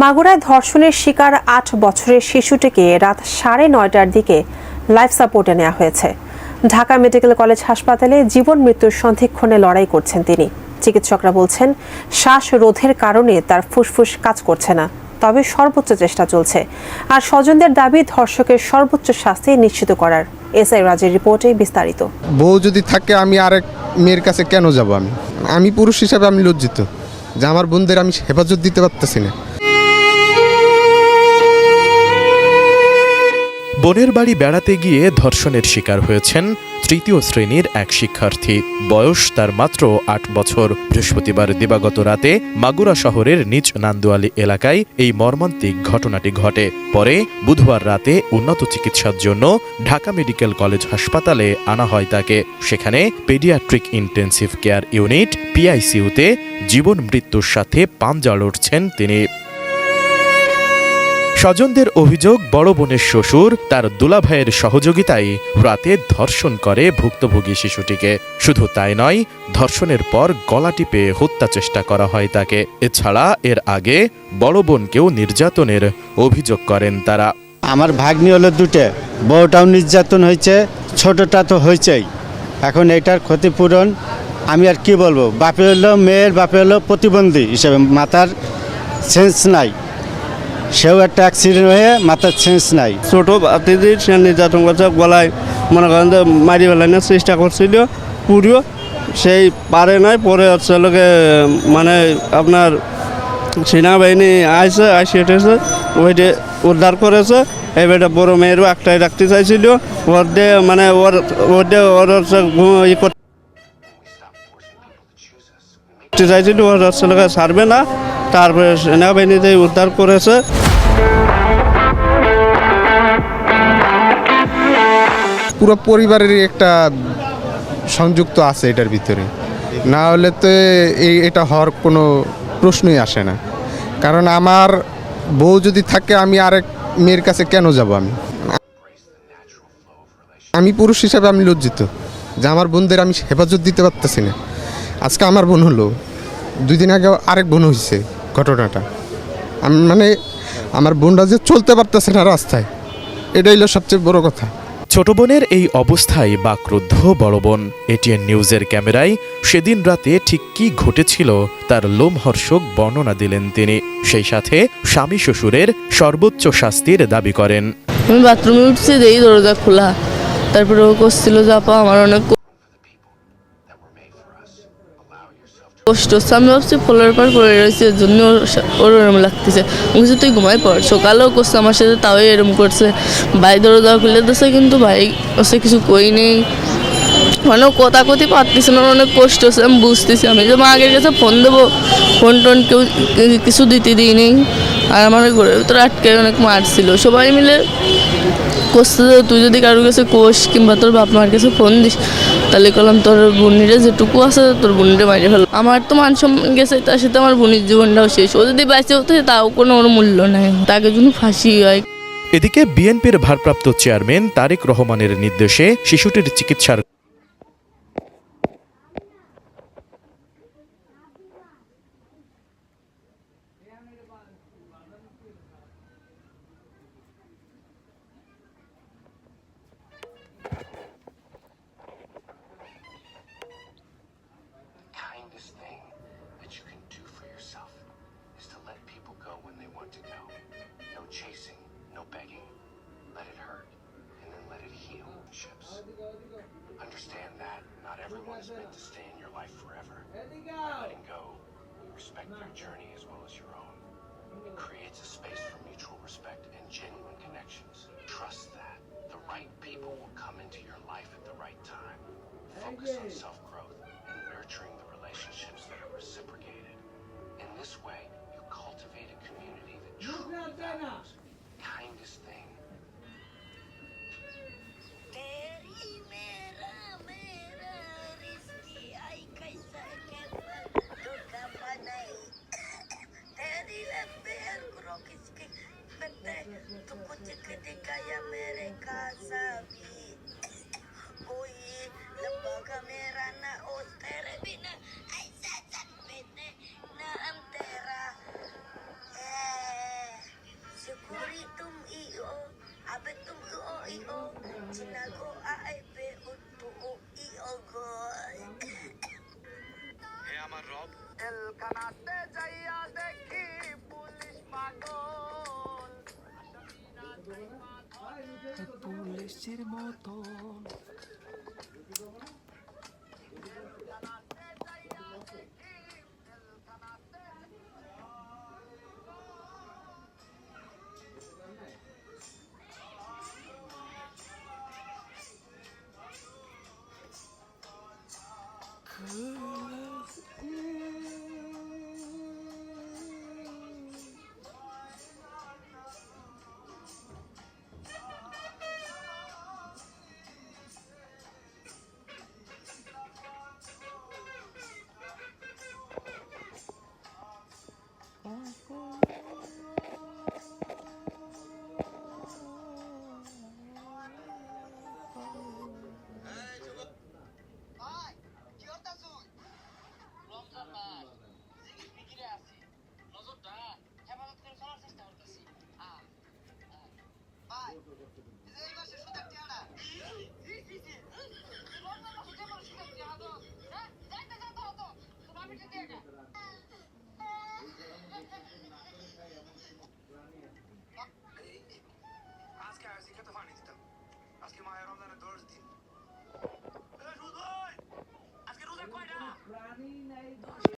মাগুরায় ধর্ষণের শিকার আট বছরের শিশুটিকে রাত সাড়ে নয়টার দিকে লাইফ সাপোর্টে নেওয়া হয়েছে। ঢাকা মেডিকেল কলেজ হাসপাতালে জীবন মৃত্যুর সন্ধিক্ষণে লড়াই করছেন তিনি। চিকিৎসকরা বলছেন শ্বাসরোধের কারণে তার ফুসফুস কাজ করছে না, তবে সর্বোচ্চ চেষ্টা চলছে। আর স্বজনদের দাবি, ধর্ষকের সর্বোচ্চ শাস্তি নিশ্চিত করার। এসআই রাজের রিপোর্টে বিস্তারিত। বউ যদি থাকে, আমি আরেক মেয়ের কাছে কেন যাব আমি? আমি পুরুষ হিসাবে আমি লজ্জিত। যে আমার বোনদের আমি হেফাজত দিতে পারতেছি না। বোনের বাড়ি বেড়াতে গিয়ে ধর্ষণের শিকার হয়েছেন তৃতীয় শ্রেণির এক শিক্ষার্থী। বয়স তার মাত্র আট বছর। বৃহস্পতিবার দিবাগত রাতে মাগুরা শহরের নিজ নান্দুয়ালি এলাকায় এই মর্মান্তিক ঘটনাটি ঘটে। পরে বুধবার রাতে উন্নত চিকিৎসার জন্য ঢাকা মেডিকেল কলেজ হাসপাতালে আনা হয় তাকে। সেখানে পেডিয়াট্রিক ইন্টেন্সিভ কেয়ার ইউনিট পিআইসিইউতে জীবন মৃত্যুর সাথে পাঞ্জা লড়ছেন তিনি। স্বজনদের অভিযোগ, বড় বোনের শ্বশুর তার দুলাভাইয়ের সহযোগিতায় রাতে ধর্ষণ করে ভুক্তভোগী শিশুটিকে। শুধু তাই নয়, ধর্ষণের পর গলা টিপে হত্যা চেষ্টা করা হয় তাকে। এছাড়া এর আগে বড় বোনকেও নির্যাতনের অভিযোগ করেন তারা। আমার ভাগ্নি হলো দুটো। বউটাও নির্যাতন হয়েছে, ছোটটা তো হয়েছেই। এখন এটার ক্ষতিপূরণ আমি আর কি বলব? বাপে হলো মেয়ের বাপে হলো প্রতিবন্ধী হিসেবে। মাথার সেন্স নাই। সেও একটা অ্যাক্সিডেন্ট হয়ে মাথার সেন্স নাই। ছোট বাতিদির সে নির্যাতন করছে গলায় মনে করেন যে মারি ফেলানোর চেষ্টা করছিল, পুরো সেই পারে নাই, পরে হচ্ছে লোকে মানে আপনার সেনাবাহিনী আইসে আইসে এসেছে ওইটা উদ্ধার করেছে, এবারে বড় মেয়েরও একটাই রাখতে চাইছিল, ওর দিয়ে মানে ওর ওর দিয়ে ওর হচ্ছে ই করতে চাইছিল, ওর হচ্ছে লোকে ছাড়বে না তারপরে সেনাবাহিনীতে উদ্ধার করেছে। পুরো পরিবারেরই একটা সংযুক্ত আছে এটার ভিতরে। না হলে তো এই এটা হওয়ার কোনো প্রশ্নই আসে না। কারণ আমার বউ যদি থাকে, আমি আরেক মেয়ের কাছে কেন যাব আমি? আমি পুরুষ হিসাবে আমি লজ্জিত যে আমার বোনদের আমি হেফাজত দিতে পারতেছি না। আজকে আমার বোন হলো, দুই দিন আগে আরেক বোন হয়েছে ঘটনাটা? আমি মানে আমার বোনরা যে চলতে পারতেছে না রাস্তায় এটাই হলো সবচেয়ে বড় কথা। ছোট বোনের এই অবস্থায় বাক্রুদ্ধ বড় বোন এটিএন নিউজের ক্যামেরায় সেদিন রাতে ঠিক কি ঘটেছিল তার লোমহর্ষক বর্ণনা দিলেন তিনি। সেই সাথে স্বামী শ্বশুরের সর্বোচ্চ শাস্তির দাবি করেন। আমি বাথরুমে উঠছি দেই দরজা খোলা। তারপরে ও করছিল যে আপা আমার অনেক কষ্ট। হচ্ছে আমি ভাবছি ফলোর পর করে রয়েছে এর জন্য ওর সা- ওর এরম লাগতেছে। বলছি, তুই ঘুমাই পড়। সকালেও করছে আমার সাথে তাও এরম করছে। ভাই দরজা খুলে দিচ্ছে কিন্তু ভাই ওসে কিছু কই নেই। মানে কথা কথি পারতেছে না অনেক কষ্ট হচ্ছে আমি বুঝতেছি। আমি যে মা আগের কাছে ফোন দেবো ফোন টোন কেউ কিছু দিতে দিই নেই। আর আমার ঘরের ভিতরে আটকে অনেক মারছিল। সবাই মিলে করছে তুই যদি কারোর কাছে কোষ কিংবা তোর বাপ মার কাছে ফোন দিস তাহলে কলাম তোর বোনিরে যেটুকু আছে তোর বোনিরে মাইরে ফেল। আমার তো মান সম্মান গেছে, তার সাথে আমার বোনির জীবনটাও শেষ। ও যদি বাঁচে হতো তাও কোনো ওর মূল্য নাই। তাকে জন্য ফাঁসি হয়। এদিকে বিএনপির ভারপ্রাপ্ত চেয়ারম্যান তারেক রহমানের নির্দেশে শিশুটির চিকিৎসার want to. No chasing, no begging. Let it hurt, and then let it heal. Ships. Understand that not everyone is meant to stay in your life forever. Letting go, respect their journey as well as your own. It creates a space for mutual respect and genuine connections. Trust that the right people will come into your life at the right time. Focus on self ginagawa ay binubuoi agad. হে আমার রব এলকানাতে যাইয়া দেখি police পাগল পুলিশের মতো Asker Erzin'i katı falan edildim. Asker mahyaramlarına doğru din. Özgür uzak koyda! Doğru.